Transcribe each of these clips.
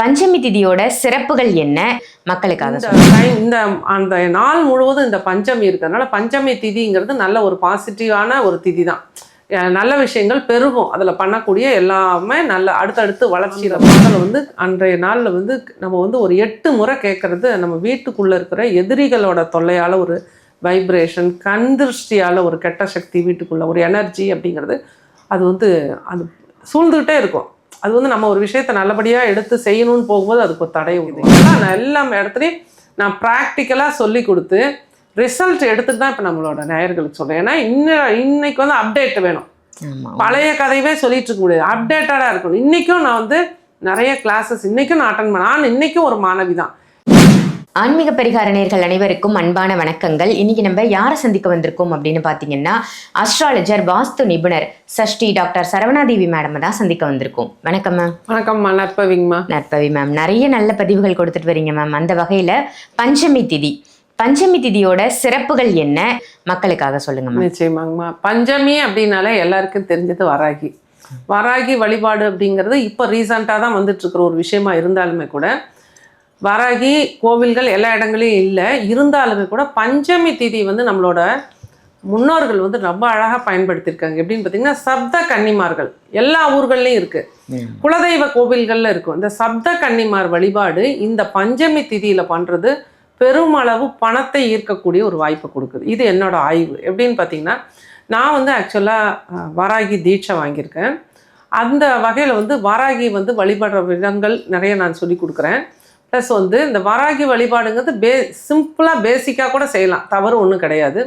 பஞ்சமி திதியோட சிறப்புகள் என்ன? மக்களுக்காக இந்த அந்த நாள் முழுவதும் இந்த பஞ்சமி இருக்கிறதுனால பஞ்சமி திதிங்கிறது நல்ல ஒரு பாசிட்டிவான ஒரு திதி தான் நல்ல விஷயங்கள் பெருகும். அதில் பண்ணக்கூடிய எல்லாமே நல்ல அடுத்தடுத்து வளர்ச்சியில் அதில் வந்து அன்றைய நாளில் வந்து நம்ம வந்து ஒரு எட்டு முறை கேட்கறது நம்ம வீட்டுக்குள்ளே இருக்கிற எதிரிகளோட தொல்லையால் ஒரு வைப்ரேஷன் கண்திருஷ்டியால் ஒரு கெட்ட சக்தி வீட்டுக்குள்ளே ஒரு எனர்ஜி அப்படிங்கிறது அது வந்து அது சூழ்ந்துக்கிட்டே இருக்கும். அது வந்து நம்ம ஒரு விஷயத்தை நல்லபடியாக எடுத்து செய்யணும்னு போகும்போது அதுக்கு ஒரு தடை நான் எல்லா இடத்துலையும் நான் ப்ராக்டிக்கலாக சொல்லி கொடுத்து ரிசல்ட் எடுத்துட்டு தான் இப்போ நம்மளோட நேயர்களுக்கு சொல்கிறேன் ஏன்னா இன்ன இன்னைக்கு வந்து அப்டேட் வேணும். பழைய கதையவே சொல்லிட்டு இருக்க முடியாது. அப்டேட்டடாக இருக்கணும். இன்றைக்கும் நான் வந்து நிறைய கிளாஸஸ் இன்றைக்கும் நான் அட்டன் பண்ண நான் இன்றைக்கும் ஒரு மாணவி தான் ஆன்மீக பரிகார நேர்கள் அனைவருக்கும் அன்பான வணக்கங்கள். இன்னைக்கு நம்ம யாரை சந்திக்க வந்திருக்கோம் அப்படின்னு பார்த்தீங்கன்னா அஸ்ட்ராலஜர் வாஸ்து நிபுணர் சஷ்டி டாக்டர் சரவணாதேவி மேடம் தான் சந்திக்க வந்திருக்கோம். வணக்கம் மேம் வணக்கம்மா நற்பவிங்கம்மா நற்பவி மேம் நிறைய நல்ல பதிவுகள் கொடுத்துட்டு வரீங்க மேம் அந்த வகையில பஞ்சமி திதி. பஞ்சமி திதியோட சிறப்புகள் என்ன? மக்களுக்காக சொல்லுங்க மேம் நிச்சயமாங்கம்மா பஞ்சமி அப்படின்னாலே எல்லாருக்கும் தெரிஞ்சது வராகி. வராகி வழிபாடு அப்படிங்கிறது இப்போ ரீசண்டாக தான் வந்துட்டு இருக்கிற ஒரு விஷயமா இருந்தாலுமே கூட வராகி கோவில்கள் எல்லா இடங்களையும் இல்லை. இருந்தாலுமே கூட பஞ்சமி திதி வந்து நம்மளோட முன்னோர்கள் வந்து ரொம்ப அழகாக பயன்படுத்தியிருக்காங்க எப்படின்னு பார்த்தீங்கன்னா சப்த கன்னிமார்கள். எல்லா ஊர்கள்லையும் இருக்குது குலதெய்வ கோவில்களில் இருக்கும். இந்த சப்த கன்னிமார் வழிபாடு இந்த பஞ்சமி திதியில் பண்ணுறது பெருமளவு பணத்தை ஈர்க்கக்கூடிய ஒரு வாய்ப்பை கொடுக்குது. இது என்னோட ஆய்வு. எப்படின்னு பார்த்தீங்கன்னா நான் வந்து ஆக்சுவலாக வாராகி தீட்சை வாங்கியிருக்கேன். அந்த வகையில் வந்து வாராகி வந்து வழிபடுற விதங்கள் நிறைய நான் சொல்லி கொடுக்குறேன். ப்ளஸ் வந்து இந்த வராகி வழிபாடுங்கிறது பே சிம்பிளாக பேசிக்காக கூட செய்யலாம். தவறு ஒன்றும் கிடையாது.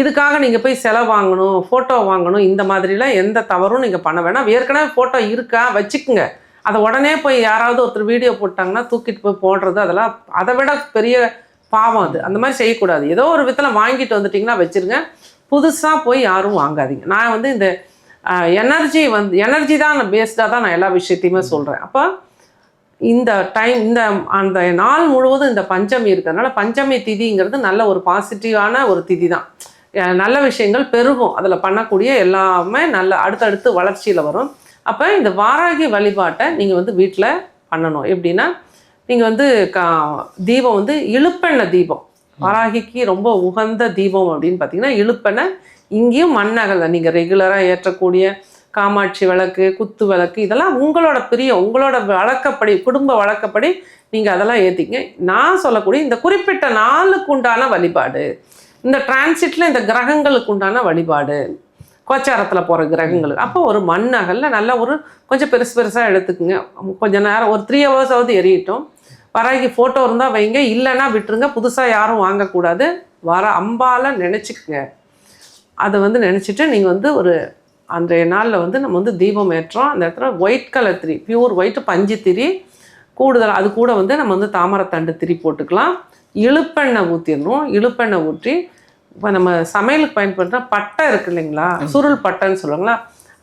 இதுக்காக நீங்கள் போய் செலவு வாங்கணும் ஃபோட்டோ வாங்கணும் இந்த மாதிரிலாம் எந்த தவறும் நீங்கள் பண்ண வேணாம். ஏற்கனவே ஃபோட்டோ இருக்கா? வச்சுக்கோங்க. அதை உடனே போய் யாராவது ஒருத்தர் வீடியோ போட்டாங்கன்னா தூக்கிட்டு போய் போடுறது அதெல்லாம் அதை விட பெரிய பாவம் அது. அந்த மாதிரி செய்யக்கூடாது. ஏதோ ஒரு விதத்தில் வாங்கிட்டு வந்துட்டிங்கன்னா வச்சுருங்க. புதுசாக போய் யாரும் வாங்காதீங்க. நான் வந்து இந்த எனர்ஜி வந்து எனர்ஜி தான் பேஸ்டாக தான் நான் எல்லா விஷயத்தையுமே சொல்கிறேன் அப்போ இந்த டைம் இந்த அந்த நாள் முழுவதும் இந்த பஞ்சமி இருக்கிறதுனால பஞ்சமி திதிங்கிறது நல்ல ஒரு பாசிட்டிவான ஒரு திதி தான் நல்ல விஷயங்கள் பெருகும். அதில் பண்ணக்கூடிய எல்லாமே நல்ல அடுத்தடுத்து வளர்ச்சியில் வரும். அப்போ இந்த வாராகி வழிபாட்டை நீங்கள் வந்து வீட்டில் பண்ணணும். எப்படின்னா நீங்கள் வந்து கா தீபம் வந்து இழுப்பெண்ணெய் தீபம். வாராகிக்கு ரொம்ப உகந்த தீபம் அப்படின்னு பார்த்தீங்கன்னா இழுப்பெண்ணெய் இங்கேயும் மண்ணகலை நீங்கள் ரெகுலராக ஏற்றக்கூடிய காமாட்சி விளக்கு குத்து விளக்கு இதெல்லாம் உங்களோட பிரியம் உங்களோட வழக்கப்படி குடும்ப வழக்கப்படி நீங்கள் அதெல்லாம் ஏற்றிங்க நான் சொல்லக்கூடிய இந்த குறிப்பிட்ட நாளுக்கு உண்டான வழிபாடு இந்த டிரான்சிட்டில் இந்த கிரகங்களுக்கு உண்டான வழிபாடு கோச்சாரத்தில் போகிற கிரகங்களுக்கு. அப்போ ஒரு மண் அகலில் நல்லா ஒரு கொஞ்சம் பெருசு பெருசாக எடுத்துக்குங்க. கொஞ்சம் நேரம் ஒரு த்ரீ ஹவர்ஸாவது எரியட்டும் வராகி ஃபோட்டோ இருந்தால் வைங்க இல்லைன்னா விட்டுருங்க. புதுசாக யாரும் வாங்கக்கூடாது. வர அம்பால நினச்சிக்கங்க. அதை வந்து நினச்சிட்டு நீங்கள் வந்து ஒரு அன்றைய நாளில் வந்து நம்ம வந்து தீபம் ஏற்றுறோம் அந்த இடத்துல ஒயிட் கலர் திரி பியூர் ஒயிட் பஞ்சு திரி கூடுதல் அது கூட வந்து நம்ம வந்து தாமரைத்தண்டு திரி போட்டுக்கலாம். இழுப்பெண்ணெய் ஊற்றிடணும் இழுப்பெண்ணெய் ஊற்றி இப்போ நம்ம சமையலுக்கு பயன்படுத்துகிற பட்டை இருக்கு இல்லைங்களா? சுருள் பட்டைன்னு சொல்லுவாங்களா?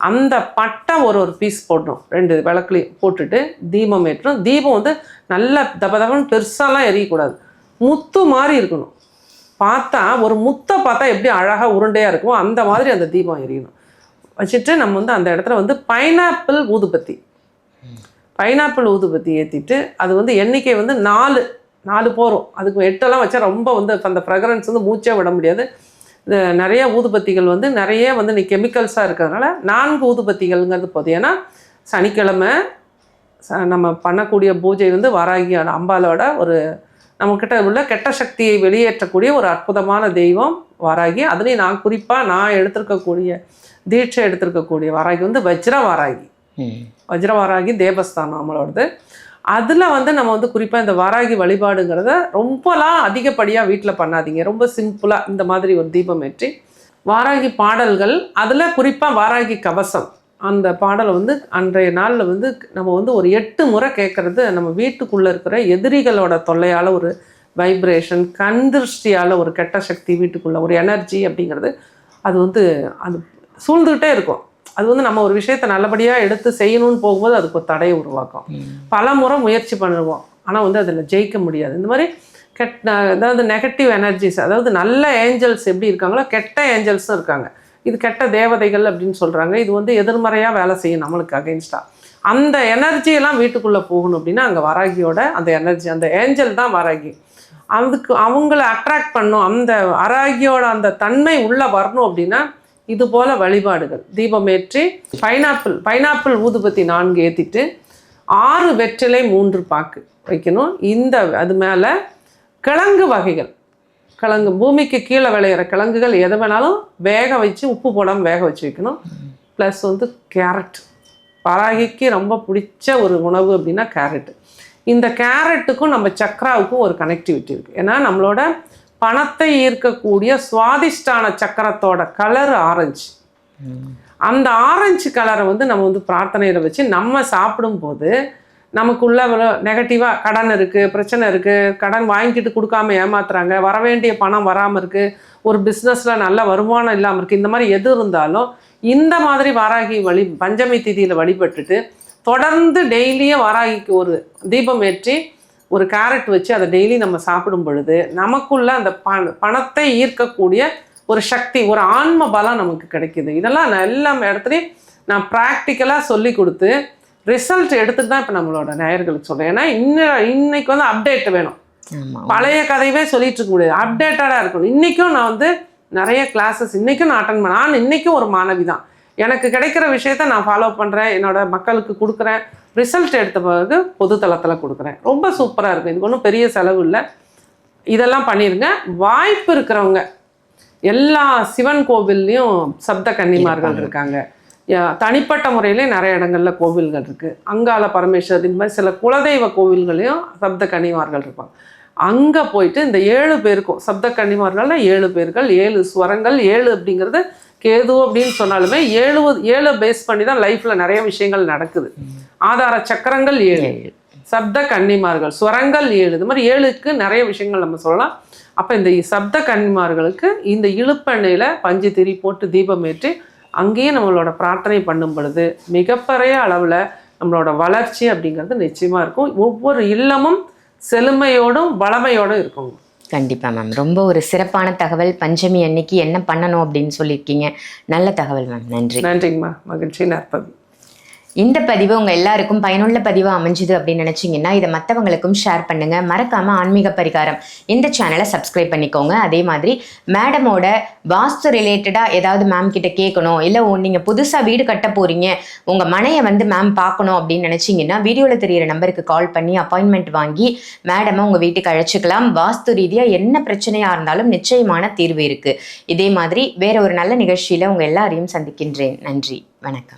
அந்த பட்டை ஒரு ஒரு பீஸ் போடணும். ரெண்டு விளக்குலையும் போட்டுட்டு தீபம் ஏற்றணும். தீபம் வந்து நல்ல தப தபன்னு பெருசாலாம் எரியக்கூடாது. முத்து மாதிரி இருக்கணும். பார்த்தா ஒரு முத்தை பார்த்தா எப்படி அழகாக உருண்டையாக இருக்குமோ அந்த மாதிரி அந்த தீபம் எரியணும். வச்சுட்டு நம்ம வந்து அந்த இடத்துல வந்து பைனாப்பிள் ஊதுபத்தி. பைனாப்பிள் ஊதுபத்தி ஏற்றிட்டு அது வந்து எண்ணிக்கை வந்து நாலு நாலு போகிறோம் அதுக்கு எட்டெல்லாம் வச்சா ரொம்ப வந்து அந்த ஃப்ரெக்ரன்ஸ் வந்து மூச்சே விட முடியாது. இந்த நிறைய ஊதுபத்திகள் வந்து நிறைய வந்து நீ கெமிக்கல்ஸாக இருக்கிறதுனால நான்கு ஊதுபத்திகள்ங்கிறது போதும். ஏன்னா சனிக்கிழமை ச- நம்ம பண்ணக்கூடிய பூஜை வந்து வாராகியான அம்பாலோட ஒரு நம்மக்கிட்ட உள்ள கெட்ட சக்தியை வெளியேற்றக்கூடிய ஒரு அற்புதமான தெய்வம் வாராகி. அதுலேயும் நான் குறிப்பாக நான் எடுத்திருக்கக்கூடிய தீட்சை எடுத்திருக்கக்கூடிய வாராகி வந்து வஜ்ர வாராகி வஜ்ரவாராகி தேவஸ்தானம் நம்மளோடது அதில் வந்து நம்ம வந்து குறிப்பாக இந்த வாராகி வழிபாடுங்கிறத ரொம்பலாம் அதிகப்படியாக வீட்டில் பண்ணாதீங்க. ரொம்ப சிம்பிளாக இந்த மாதிரி ஒரு தீபம் ஏற்றி. வாராகி பாடல்கள் அதில் குறிப்பாக வாராகி கவசம். அந்த பாடலை வந்து அன்றைய நாளில் வந்து நம்ம வந்து ஒரு எட்டு முறை கேட்குறது நம்ம வீட்டுக்குள்ளே இருக்கிற எதிரிகளோட தொல்லையால் ஒரு வைப்ரேஷன் கண்திருஷ்டியால் ஒரு கெட்ட சக்தி வீட்டுக்குள்ளே ஒரு எனர்ஜி அப்படிங்கிறது அது வந்து அது சூழ்ந்துக்கிட்டே இருக்கும். அது வந்து நம்ம ஒரு விஷயத்தை நல்லபடியாக எடுத்து செய்யணும்னு போகும்போது அதுக்கு ஒரு தடையை உருவாக்கும். பல முறை முயற்சி பண்ணுவோம். ஆனால் வந்து அதில் ஜெயிக்க முடியாது. இந்த மாதிரி கெட்ட அதாவது நெகட்டிவ் எனர்ஜிஸ் அதாவது நல்ல ஏஞ்சல்ஸ் எப்படி இருக்காங்களோ கெட்ட ஏஞ்சல்ஸும் இருக்காங்க. இது கெட்ட தேவதைகள் அப்படின்னு சொல்கிறாங்க இது வந்து எதிர்மறையாக வேலை செய்யும் நம்மளுக்கு அகைன்ஸ்டாக அந்த எனர்ஜி எல்லாம் வீட்டுக்குள்ளே போகணும் அப்படின்னா அங்கே வராகியோட அந்த எனர்ஜி அந்த ஏஞ்சல் தான் வராகி. அதுக்கு அவங்கள அட்ராக்ட் பண்ணும். அந்த வராகியோட அந்த தன்மை உள்ளே வரணும் அப்படின்னா இது போல வழிபாடுகள் தீபமேற்றி பைனாப்பிள் பைனாப்பிள் ஊதுபத்தி நான்கு ஏற்றிட்டு ஆறு வெற்றிலை மூன்று பாக்கு வைக்கணும். இந்த அது மேலே கிழங்கு வகைகள். கிழங்கு பூமிக்கு கீழே விளையிற கிழங்குகள் எதை வேணாலும் வேக வச்சு உப்பு போடாமல் வேக வச்சு வைக்கணும். ப்ளஸ் வந்து கேரட். பராகிக்கு ரொம்ப பிடிச்ச ஒரு உணவு அப்படின்னா கேரட் இந்த கேரட்டுக்கும் நம்ம சக்கராவுக்கும் ஒரு கனெக்டிவிட்டி இருக்குது ஏன்னா நம்மளோட பணத்தை ஈர்க்கக்கூடிய சுவாதிஷ்டான சக்கரத்தோட கலர் ஆரஞ்சு அந்த ஆரஞ்சு கலரை வந்து நம்ம வந்து பிரார்த்தனையில் வச்சு நம்ம சாப்பிடும்போது நமக்குள்ள நெகட்டிவாக கடன் இருக்குது பிரச்சனை இருக்குது கடன் வாங்கிட்டு கொடுக்காம ஏமாத்துறாங்க வர வேண்டிய பணம் வராமல் இருக்குது ஒரு பிஸ்னஸில் நல்ல வருமானம் இல்லாமல் இருக்குது இந்த மாதிரி எது இருந்தாலும் இந்த மாதிரி வாராகி வழி பஞ்சமி திதியில் வழிபட்டுட்டு தொடர்ந்து டெய்லியும் வாராகிக்கு ஒரு தீபம் ஏற்றி ஒரு கேரட் வச்சு அதை டெய்லி நம்ம சாப்பிடும் பொழுது நமக்குள்ள அந்த பண பணத்தை ஈர்க்கக்கூடிய ஒரு சக்தி ஒரு ஆன்ம பலம் நமக்கு கிடைக்குது. இதெல்லாம் நான் எல்லா இடத்துலையும் நான் ப்ராக்டிக்கலாக சொல்லி கொடுத்து ரிசல்ட் எடுத்துட்டு தான் இப்போ நம்மளோட நேயர்களுக்கு சொல்கிறேன் ஏன்னா இன்ன இன்னைக்கு வந்து அப்டேட் வேணும். பழைய கதையவே சொல்லிட்டு இருக்க முடியாது. அப்டேட்டடாக இருக்கணும். இன்றைக்கும் நான் வந்து நிறைய கிளாஸஸ் இன்றைக்கும் நான் அட்டன் பண்ண நான் இன்றைக்கும் ஒரு மாணவி தான் எனக்கு கிடைக்கிற விஷயத்த நான் ஃபாலோ பண்ணுறேன் என்னோட மக்களுக்கு கொடுக்குறேன். ரிசல்ட் எடுத்த பிறகு பொது தளத்தில் கொடுக்குறேன். ரொம்ப சூப்பராக இருக்கும் இதுக்கு ஒன்றும் பெரிய செலவு இல்லை. இதெல்லாம் பண்ணிடுங்க வாய்ப்பு இருக்கிறவங்க எல்லா சிவன் கோவில்லையும் சப்த கன்னிமார்கள் இருக்காங்க. தனிப்பட்ட முறையிலே நிறைய இடங்கள்ல கோவில்கள் இருக்கு. அங்காள பரமேஸ்வர் இந்த மாதிரி சில குலதெய்வ கோவில்களையும் சப்த கன்னிமார்கள் இருப்பாங்க. அங்க போயிட்டு இந்த ஏழு பேருக்கும் சப்த கன்னிமார்கள்னா ஏழு பேர்கள் ஏழு ஸ்வரங்கள் ஏழு அப்படிங்கிறது கேது அப்படின்னு சொன்னாலுமே ஏழு ஏழு பேஸ் பண்ணி தான் லைஃப்ல நிறைய விஷயங்கள் நடக்குது. ஆதார சக்கரங்கள் ஏழு சப்த கன்னிமார்கள் ஸ்வரங்கள் ஏழு. இது மாதிரி ஏழுக்கு நிறைய விஷயங்கள் நம்ம சொல்லலாம். அப்போ இந்த சப்த கன்னிமார்களுக்கு இந்த இழுப்பெண்ணெயில் பஞ்சு திரி போட்டு தீபம் ஏற்றி அங்கேயும் நம்மளோட பிரார்த்தனை பண்ணும் பொழுது மிகப்பெரிய அளவில் நம்மளோட வளர்ச்சி அப்படிங்கிறது நிச்சயமாக இருக்கும். ஒவ்வொரு இல்லமும் செழுமையோடும் வளமையோடும் இருக்கும் கண்டிப்பாக மேம் ரொம்ப ஒரு சிறப்பான தகவல். பஞ்சமி அன்னைக்கு என்ன பண்ணணும் அப்படின்னு சொல்லியிருக்கீங்க. நல்ல தகவல் மேம் நன்றி. நன்றிங்கம்மா. மகிழ்ச்சி. நற்பவி இந்த பதிவு உங்கள் எல்லாருக்கும் பயனுள்ள பதிவு அமைஞ்சுது அப்படின்னு நினச்சிங்கன்னா இதை மற்றவங்களுக்கும் ஷேர் பண்ணுங்க. மறக்காம ஆன்மீக பரிகாரம். இந்த சேனலை சப்ஸ்கிரைப் பண்ணிக்கோங்க. அதே மாதிரி மேடமோட வாஸ்து ரிலேட்டடாக ஏதாவது மேம் கிட்ட கேட்கணும் இல்லை நீங்கள் புதுசாக வீடு கட்ட போறீங்க உங்கள் மனையை வந்து மேம் பார்க்கணும் அப்படின்னு நினச்சிங்கன்னா வீடியோவில் தெரியிற நம்பருக்கு கால் பண்ணி அப்பாயின்மெண்ட் வாங்கி மேடமை உங்கள் வீட்டுக்கு அழைச்சிக்கலாம். வாஸ்து ரீதியாக என்ன பிரச்சனையாக இருந்தாலும் நிச்சயமான தீர்வு இருக்குது இதே மாதிரி வேற ஒரு நல்ல நிகழ்ச்சியில் உங்கள் எல்லாரையும் சந்திக்கின்றேன். நன்றி. வணக்கம்.